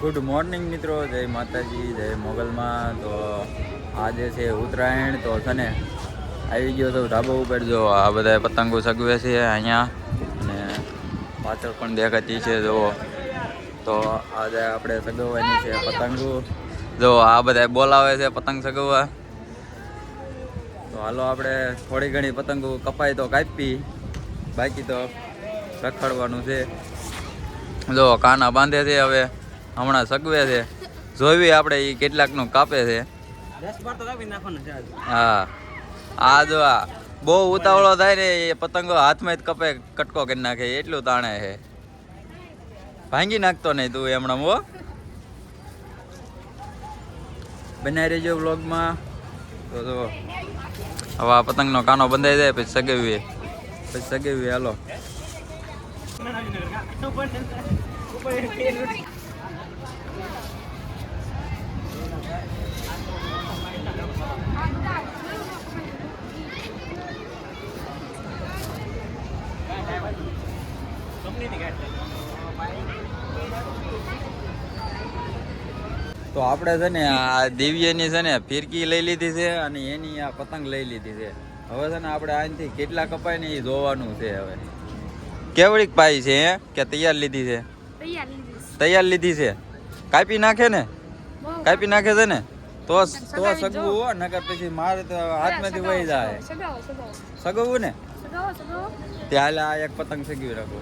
Good morning મિત્રો, જય માતાજી, જય મોગલમાં. તો આજે છે ઉત્તરાયણ, તો છે આવી ગયો તો ધાબા ઉપર. જો આ બધા પતંગો સગવે છે અહીંયા, અને પાછળ પણ દેખાતી છે, જો. તો આજે આપણે સગવવાની છે પતંગો. જો આ બધા બોલાવે છે પતંગ સગવવા. તો હાલો આપણે થોડી ઘણી પતંગો કપાય તો કાપી. બાકી તો રખડવાનું છે. જો કાના બાંધે છે હવે. હમણાં સગવે છે જોઈવી આપણે એ કેટલાકનું કાપે છે હા આ જો આ બહુ ઉતાવળો થાય ને એ પતંગો હાથમાં જ કપે કટકો કરી નાખે એટલું તાણે છે ભાંગી નાખતો નહીં તું હમણાં હો બનાવી રહેજો વ્લોગમાં તો જો હવે આ પતંગનો કાનો બંધાઈ જાય પછી સગવીએ પછી સગેવી હાલો તો આપણે છે ને આ દિવ્યની છે ને ફિરકી લઈ લીધી છે અને એની આ પતંગ લઈ લીધી છે. હવે છે ને આપણે આનાથી કેટલા કપાય ને એ જોવાનું છે હવે. કેવડીક પાઈ છે કે તૈયાર લીધી છે. તૈયાર લીધી છે? કાપી નાખે ને? કાપી નાખે છે ને? તો તો સગવું. હો નકર પછી મારે તો હાથમાંથી વહી જાય. સગાવો સગાવો ને? સગાવો સગાવો. ત્યાં આ એક પતંગ સગવી રાખો.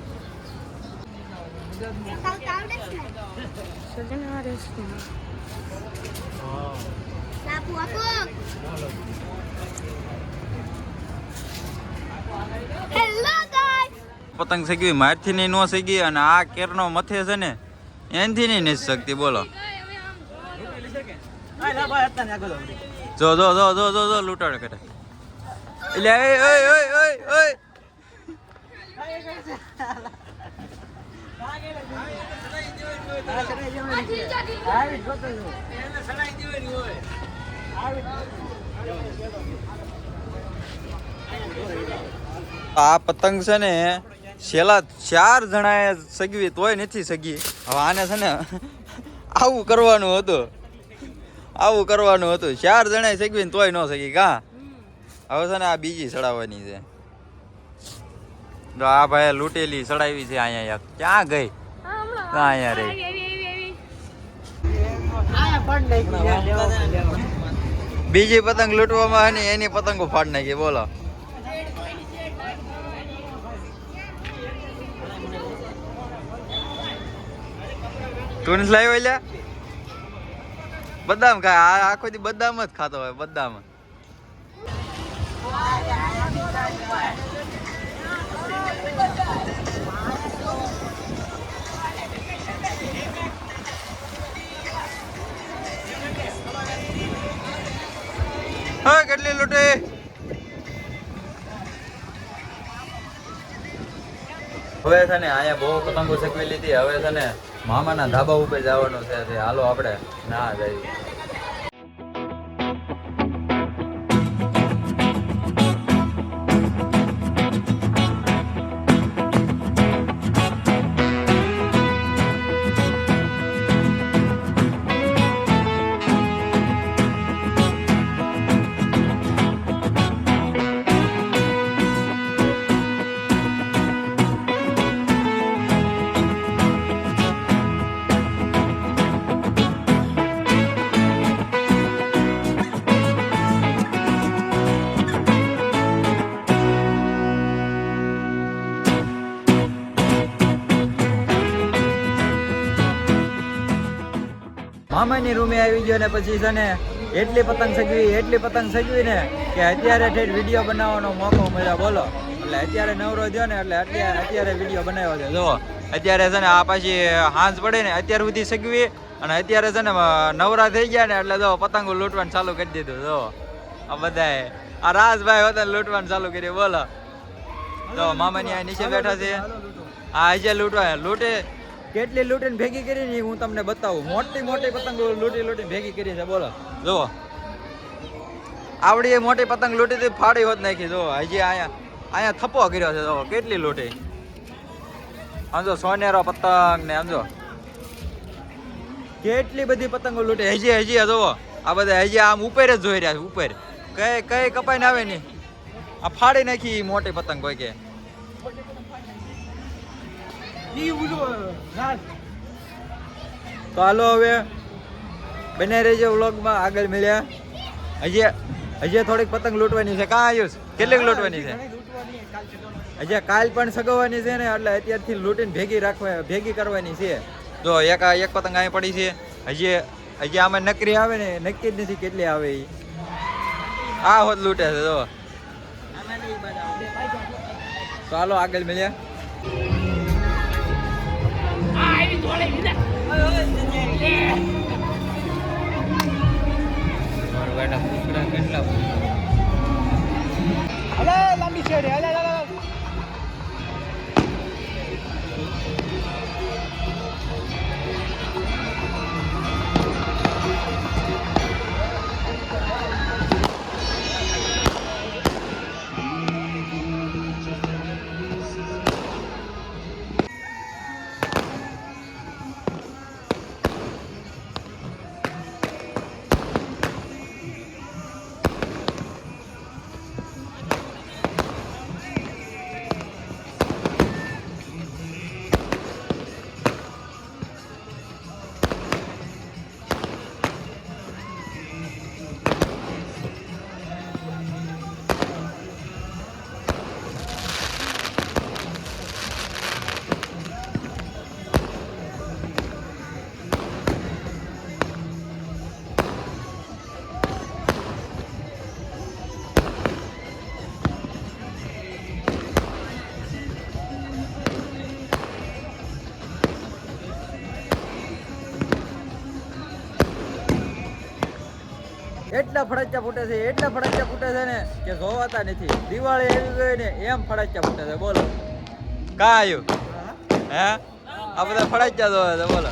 પતંગ સગવી મારથી નહીં ન સગી અને આ કેરનો મથે છે ને? એનથી નહીં નથી શકતી બોલો. જો જો જો જો જો જો લૂંટાડ કરે એટલે ઓય ઓય ઓય ઓય. આ પતંગ છે ને છેલ્લા ચાર જણાએ સગવી તોય નથી સગી. હવે આને છે ને આવું કરવાનું હતું. આવું કરવાનું હતું. ચાર જણાએ સગવીને તોય ન સગી કા? હવે છે ને આ બીજી ચડાવવાની છે. જો આ ભાઈ લૂંટેલી ચડાવી છે અહીંયા યાર. ક્યાં ગઈ? હા હમણાં અહીંયા રે. બીજી પતંગ લૂંટવામાં અને એની પતંગો ફાડ નાખી બોલો. તું નથી લાવ્યો લ્યા બદામ ખાય. આ આખો દી બદામ જ ખાતો હોય, બદામ. કેટલી લૂંટે? હવે છે ને અહીંયા બહુ પતંગો ચકવી લીધી. હવે છે ને મામાના ધાબા ઉપર જવાનું છે. હાલો આપણે ના જઈએ મામાની રૂમે આવી ગયો ને પછી છે ને એટલી પતંગ સજવી એટલી પતંગ સગવી ને કે અત્યારે ઠેઠ વીડિયો બનાવવાનો મોકો મળ્યો. બોલો. એટલે અત્યારે નવરો થયો ને એટલે અત્યારે અત્યારે વીડિયો બનાવ્યો છે. જુઓ. અત્યારે છે ને આ પાછી હાંસ પડે ને અત્યાર સુધી સગવી અને અત્યારે છે ને નવરા થઈ ગયા ને એટલે જો પતંગો લૂંટવાનું ચાલુ કરી દીધું. જો આ બધાએ. આ રાજભાઈ હતા લૂંટવાનું ચાલુ કર્યું. બોલો. તો મામાની આ નીચે બેઠા છે. આ આજે લૂંટવા લૂંટે. કેટલી લૂંટીને ભેગી કરી ને હું તમને બતાવું. મોટી મોટી પતંગ લૂંટી લૂંટી ભેગી કરી છે, બોલો. જુઓ. આવડી એ મોટી પતંગ લૂંટી હતી ફાડી હોત નાખી જો હજી અહીંયા અહીંયા થપ્પો કર્યો છે જો કેટલી લૂંટી. સમજો સોનેરો પતંગ ને સમજો કેટલી બધી પતંગો લૂંટે. હજી હજી જોવો આ બધા હજી આમ ઉપર જ જોઈ રહ્યા છે, ઉપર. કઈ કઈ કપાઈને આવે નહીં. આ ફાડી નાખી મોટી પતંગ હોય કે. તો હાલો હવે બને રહેજો વ્લોગમાં. આગળ મળ્યા. હજી હજી થોડીક પતંગ લૂંટવાની છે. કાં આયુષ કેટલીક લૂંટવાની છે? હજી કાલ પણ સગવવાની છે ને એટલે અત્યારથી લૂંટીને ભેગી રાખવા ભેગી કરવાની છે. જો એક એક પતંગ અહીં પડી છે. હજી હજી આમાં નકરી આવે ને નક્કી જ નથી કેટલી આવે એ આ હોત લૂંટે છે જો. તો હાલો આગળ મળ્યા. એટલા ફડાચ્યા ફૂટે છે એટલા ફડાચ્યા ફૂટે છે ને કે જોવાતા નથી. દિવાળી એવી ગઈ ને એમ ફડાચ્યા ફૂટે છે બોલો. કા આવ્યું હે? આ બધા ફડાચ્યા જોવે છે બોલો.